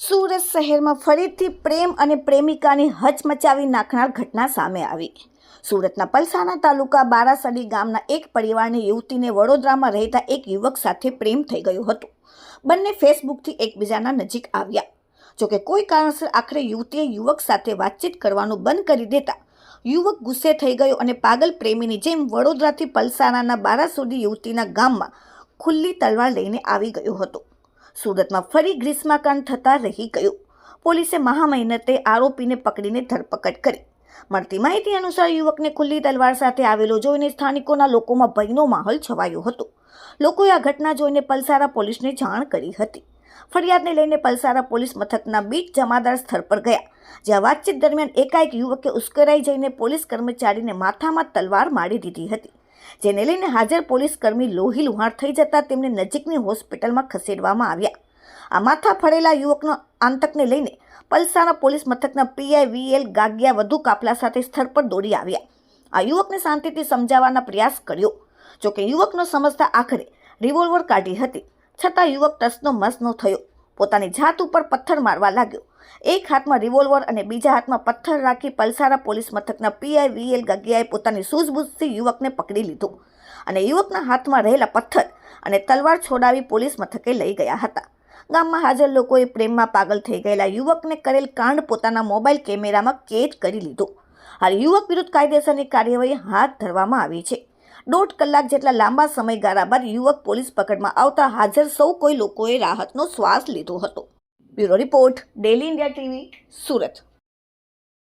સુરત શહેરમાં ફરીથી પ્રેમ અને પ્રેમિકાની હચમચાવી નાખનાર ઘટના સામે આવી. સુરતના પલસાણા તાલુકા બારાસડી ગામના એક પરિવારની યુવતીને વડોદરામાં રહેતા એક યુવક સાથે પ્રેમ થઈ ગયો હતો. બંને ફેસબુકથી એકબીજાના નજીક આવ્યા. જોકે કોઈ કારણસર આખરે યુવતીએ યુવક સાથે વાતચીત કરવાનું બંધ કરી દેતા યુવક ગુસ્સે થઈ ગયો અને પાગલ પ્રેમીની જેમ વડોદરાથી પલસાણાના બારાસુડી યુવતીના ગામમાં ખુલ્લી તલવાર લઈને આવી ગયો હતો. સુરતમાં ફરી ગ્રીષ્માકાંડ થતાં રહી ગયું. પોલીસે મહામહેનતે આરોપીને પકડીને ધરપકડ કરી. મળતી માહિતી અનુસાર યુવકને ખુલ્લી તલવાર સાથે આવેલો જોઈને સ્થાનિકોના લોકોમાં ભયનો માહોલ છવાયો હતો. લોકોએ આ ઘટના જોઈને પલસારા પોલીસને જાણ કરી હતી. ફરિયાદને લઈને પલસારા પોલીસ મથકના બીટ જમાદાર સ્થળ પર ગયા, જ્યાં વાતચીત દરમિયાન એકાએક યુવકે ઉશ્કેરાઈ જઈને પોલીસ કર્મચારીને માથામાં તલવાર મારી દીધી હતી. જેને લઈને હાજર પોલીસ કર્મી લોહી લુહાણ થઈ જતા તેમને નજીકની હોસ્પિટલમાં ખસેડવામાં આવ્યા. આ માથા ફળેલા યુવકનો આંતકને લઈને પલસાણા પોલીસ મથકના પીઆઈ વીએલ ગાગિયા વધુ કાફલા સાથે સ્થળ પર દોડી આવ્યા. આ યુવકને શાંતિથી સમજાવવાના પ્રયાસ કર્યો. જોકે યુવકનો સમજતા આખરે રિવોલ્વર કાઢી હતી. છતાં યુવક ટસનો મસનો થયો. પોતાની જાત ઉપર પથ્થર મારવા લાગ્યો. એક હાથમાં રિવોલ્વર અને બીજા હાથમાં પથ્થર રાખી પલસારા પોલીસ મથકના પીઆઈ વીએલ ગગિયાએ પોતાની સૂઝબૂઝથી યુવકને પકડી લીધો અને યુવકના હાથમાં રહેલા પથ્થર અને તલવાર છોડાવી પોલીસ મથકે લઈ ગયા હતા. ગામમાં હાજર લોકોએ પ્રેમમાં પાગલ થઈ ગયેલા યુવકને કરેલ કાંડ પોતાના મોબાઈલ કેમેરામાં કેદ કરી લીધો. હાલ યુવક વિરુદ્ધ કાયદેસરની કાર્યવાહી હાથ ધરવામાં આવી છે. દોઢ કલાક જેટલા લાંબા સમયગાળા બાદ યુવક પોલીસ પકડમાં આવતા હાજર સૌ કોઈ લોકોએ રાહતનો શ્વાસ લીધો હતો. Bureau report, daily India TV, Surat.